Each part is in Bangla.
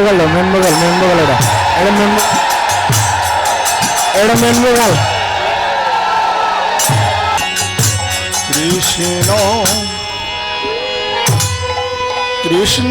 বগাল মেন বগাল মেন বগাল এটা। এটা মেন এটা main বগাল Krishna Krishna.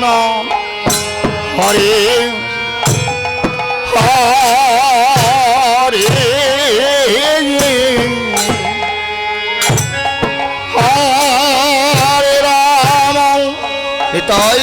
Krishna Hare Hare Hare Ram. হৃতয়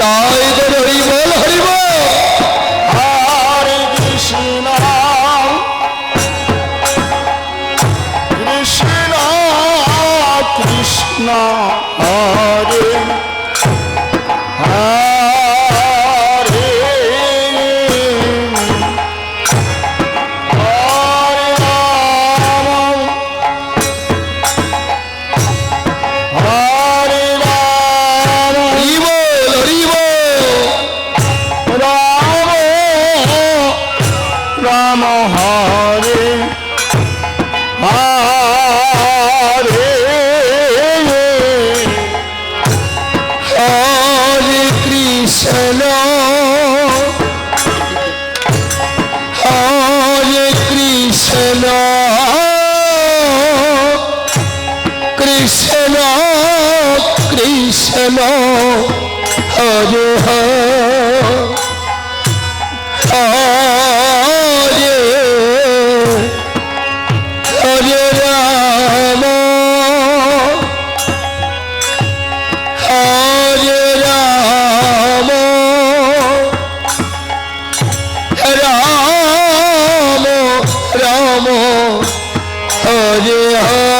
倒一个 Hare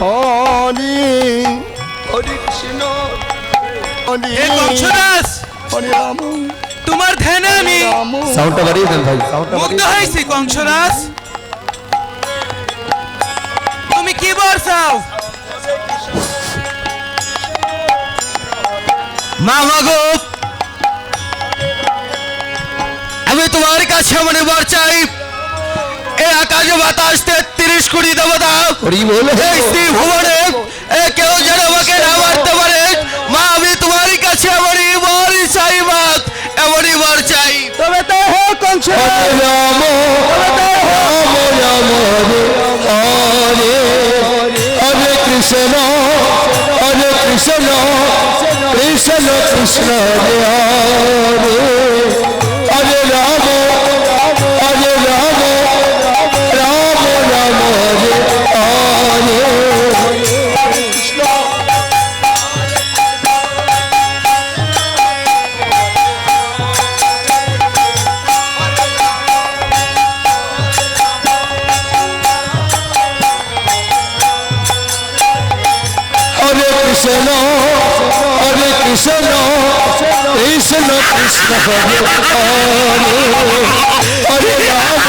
হরে হরে কৃষ্ণ। হরে এ কংসদাস রাম। তোমার ধ্যানে আমি সাউন্ডটা বাড়িয়ে দেন ভাই সাউন্ডটা মুগ্ধ হয়েছি কংসরাজ। তুমি কি বলছাও মা মাগো আমি তোমার কাছে মনে বর চাই। এ আকাশ বাতাস তেত্রিশ কোটি দেবতা। এই শ্রী ভুবনে কেউ যেন আমাকে না মারতে পারে মা আমি তোমার কাছে এমনই বর চাই মা এমনই বর চাই। তবে তো হে কংস রাম রাম হরে হরে কৃষ্ণ হরে কৃষ্ণ কৃষ্ণ কৃষ্ণ হরে হরে। কৃষ্ণ